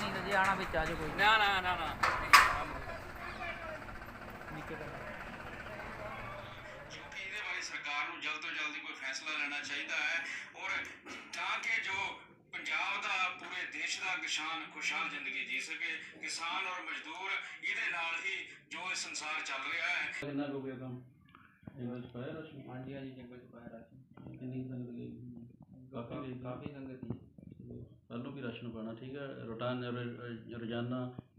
ਨਹੀਂ ਜੇ ਆਣਾ ਵਿੱਚ ਆ ਜਾ ਕੋਈ। ਨਾ ਨਾ ਨਾ ਨਾ। ਕਿਸਾਨ ਖੁਸ਼ਹਾਲ ਜ਼ਿੰਦਗੀ ਜੀ ਸਕੇ ਕਿਸਾਨ ਔਰ ਮਜ਼ਦੂਰ ਇਹਦੇ ਨਾਲ ਹੀ ਜੋ ਇਹ ਸੰਸਾਰ ਚੱਲ ਰਿਹਾ ਹੈ। ਕਿੰਨਾ ਹੋ ਗਿਆ ਕੰਮ? ਜੰਗਲ ਚ ਪਾਇਆ ਰਸ਼ ਹਾਂਜੀ ਹਾਂਜੀ ਜੰਗਲ ਚ ਪਾਇਆ ਰਸ਼ ਕਿੰਨੀ ਸੰਗਤ ਲਈ ਕਾਫੀ ਕਾਫੀ ਸੰਗਤ ਸੀ ਰਾਸ਼ਨ ਪਾਣਾ ਠੀਕ ਹੈ ਰੋਟਾਨ ਰੋਜ਼ਾਨਾ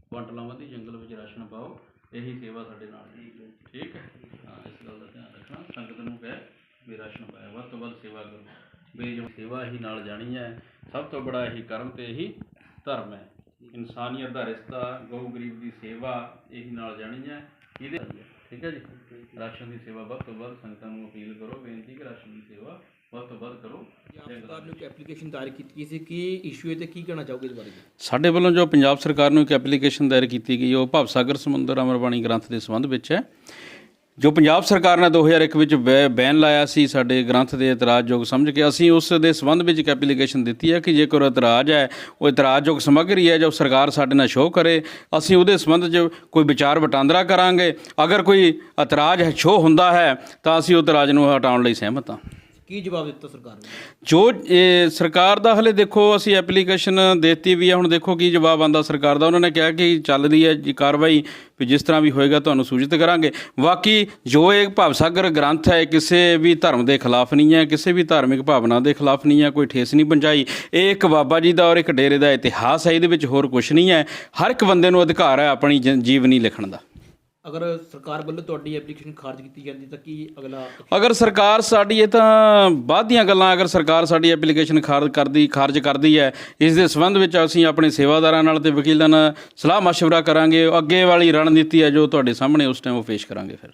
ਕੁਆਂਟਲਾਂ ਵਧੀ ਜੰਗਲ ਵਿੱਚ ਰਾਸ਼ਨ ਪਾਓ ਇਹੀ ਸੇਵਾ ਸਾਡੇ ਨਾਲ ਠੀਕ ਹੈ ਹਾਂ? ਇਸ ਗੱਲ ਦਾ ਧਿਆਨ ਰੱਖਣਾ। ਸੰਗਤ ਨੂੰ ਕਹੇ ਵੀ ਰਾਸ਼ਨ ਪਾਇਆ ਵੱਧ ਤੋਂ ਵੱਧ ਸੇਵਾ ਕਰੋ। ਵੀ ਜੋ ਸੇਵਾ ਹੀ ਨਾਲ ਜਾਣੀ ਹੈ ਸਭ ਤੋਂ ਬੜਾ ਇਹੀ ਕਰਮ ਤੇ ਇਹੀ ਧਰਮ ਹੈ। ਇਨਸਾਨੀਅਤ ਦਾ ਰਿਸ਼ਤਾ ਗਊ ਗਰੀਬ ਦੀ ਸੇਵਾ ਇਹੀ ਨਾਲ ਜਾਣੀ ਹੈ। ਇਹਦੇ ਠੀਕ ਹੈ ਜੀ? ਰਾਸ਼ਨ ਦੀ ਸੇਵਾ ਵੱਧ ਤੋਂ ਵੱਧ ਸੰਗਤਾਂ ਨੂੰ ਅਪੀਲ ਕਰੋ ਬੇਨਤੀ ਕਿ ਰਾਸ਼ਨ ਦੀ ਸੇਵਾ ਵੱਧ ਤੋਂ ਵੱਧ ਕਰੋ। ਸਰਕਾਰ ਨੇ ਇੱਕ ਐਪਲੀਕੇਸ਼ਨ ਦਾਇਰ ਕੀਤੀ ਸੀ ਕਿ ਇਸ਼ੂ ਤੇ ਕੀ ਕਹਿਣਾ ਚਾਹੋਗੇ ਇਸ ਬਾਰੇ? ਸਾਡੇ ਵੱਲੋਂ ਜੋ ਪੰਜਾਬ ਸਰਕਾਰ ਨੂੰ ਇੱਕ ਐਪਲੀਕੇਸ਼ਨ ਦਾਇਰ ਕੀਤੀ ਗਈ, ਉਹ ਭਵਸਾਗਰ ਸਮੁੰਦਰ ਅਮਰਬਾਣੀ ਗ੍ਰੰਥ ਦੇ ਸੰਬੰਧ ਵਿੱਚ ਹੈ। ਜੋ ਪੰਜਾਬ ਸਰਕਾਰ ਨੇ 2001 ਵਿੱਚ ਬੈ- ਬੈਨ ਲਾਇਆ ਸੀ, ਸਾਡੇ ਗ੍ਰੰਥ ਦੇ ਇਤਰਾਜ਼ਯੋਗ ਸਮਝ ਕੇ ਅਸੀਂ ਉਸ ਦੇ ਸੰਬੰਧ ਵਿੱਚ ਇੱਕ ਐਪਲੀਕੇਸ਼ਨ ਦਿੱਤੀ ਹੈ ਕਿ ਜੇਕਰ ਇਤਰਾਜ਼ ਹੈ, ਉਹ ਇਤਰਾਜ਼ਯੋਗ ਸਮੱਗਰੀ ਹੈ, ਜੋ ਸਰਕਾਰ ਸਾਡੇ ਨਾਲ ਸ਼ੋਅ ਕਰੇ, ਅਸੀਂ ਉਹਦੇ ਸੰਬੰਧ 'ਚ ਕੋਈ ਵਿਚਾਰ ਵਟਾਂਦਰਾ ਕਰਾਂਗੇ। ਅਗਰ ਕੋਈ ਇਤਰਾਜ਼ ਸ਼ੋਅ ਹੁੰਦਾ ਹੈ, ਤਾਂ ਅਸੀਂ ਉਹ ਇਤਰਾਜ਼ ਨੂੰ ਹਟਾਉਣ ਲਈ ਸਹਿਮਤ ਹਾਂ। ਕੀ ਜਵਾਬ ਦਿੱਤਾ ਸਰਕਾਰ ਨੇ ਜੋ ਇਹ ਸਰਕਾਰ ਦਾ ਹਲੇ ਦੇਖੋ ਅਸੀਂ ਐਪਲੀਕੇਸ਼ਨ ਦਿੱਤੀ ਵੀ ਹੈ ਹੁਣ ਦੇਖੋ ਕੀ ਜਵਾਬ ਆਂਦਾ ਸਰਕਾਰ ਦਾ। ਉਹਨਾਂ ਨੇ ਕਿਹਾ ਕਿ ਚੱਲ ਰਹੀ ਹੈ ਜੀ ਕਾਰਵਾਈ, ਵੀ ਜਿਸ ਤਰ੍ਹਾਂ ਵੀ ਹੋਏਗਾ ਤੁਹਾਨੂੰ ਸੂਚਿਤ ਕਰਾਂਗੇ। ਬਾਕੀ ਜੋ ਇਹ ਭਵਸਾਗਰ ਗ੍ਰੰਥ ਹੈ ਕਿਸੇ ਵੀ ਧਰਮ ਦੇ ਖਿਲਾਫ ਨਹੀਂ ਹੈ, ਕਿਸੇ ਵੀ ਧਾਰਮਿਕ ਭਾਵਨਾ ਦੇ ਖਿਲਾਫ ਨਹੀਂ ਹੈ, ਕੋਈ ਠੇਸ ਨਹੀਂ ਪਹੁੰਚਾਈ। ਇਹ ਇੱਕ ਬਾਬਾ ਜੀ ਦਾ ਔਰ ਇੱਕ ਡੇਰੇ ਦਾ ਇਤਿਹਾਸ ਹੈ, ਇਹਦੇ ਵਿੱਚ ਹੋਰ ਕੁਝ ਨਹੀਂ ਹੈ। ਹਰ ਇੱਕ ਬੰਦੇ ਨੂੰ ਅਧਿਕਾਰ ਹੈ ਆਪਣੀ ਜ- ਜੀਵਨੀ ਲਿਖਣ ਦਾ। ਅਗਰ ਸਰਕਾਰ ਵੱਲੋਂ ਤੁਹਾਡੀ ਐਪਲੀਕੇਸ਼ਨ ਖਾਰਜ ਕੀਤੀ ਜਾਂਦੀ ਤਾਂ ਕੀ ਅਗਲਾ ਅਗਰ ਸਰਕਾਰ ਸਾਡੀ, ਇਹ ਤਾਂ ਬਾਅਦ ਦੀਆਂ ਗੱਲਾਂ, ਅਗਰ ਸਰਕਾਰ ਸਾਡੀ ਐਪਲੀਕੇਸ਼ਨ ਖਾਰਜ ਕਰਦੀ ਖਾਰਜ ਕਰਦੀ ਹੈ, ਇਸ ਦੇ ਸੰਬੰਧ ਵਿੱਚ ਅਸੀਂ ਆਪਣੇ ਸੇਵਾਦਾਰਾਂ ਨਾਲ ਤੇ ਵਕੀਲਾਂ ਨਾਲ ਸਲਾਹ ਮਸ਼ਵਰਾ ਕਰਾਂਗੇ। ਅੱਗੇ ਵਾਲੀ ਰਣਨੀਤੀ ਹੈ ਜੋ ਤੁਹਾਡੇ ਸਾਹਮਣੇ ਉਸ ਟਾਈਮ ਉਹ ਪੇਸ਼ ਕਰਾਂਗੇ ਫਿਰ।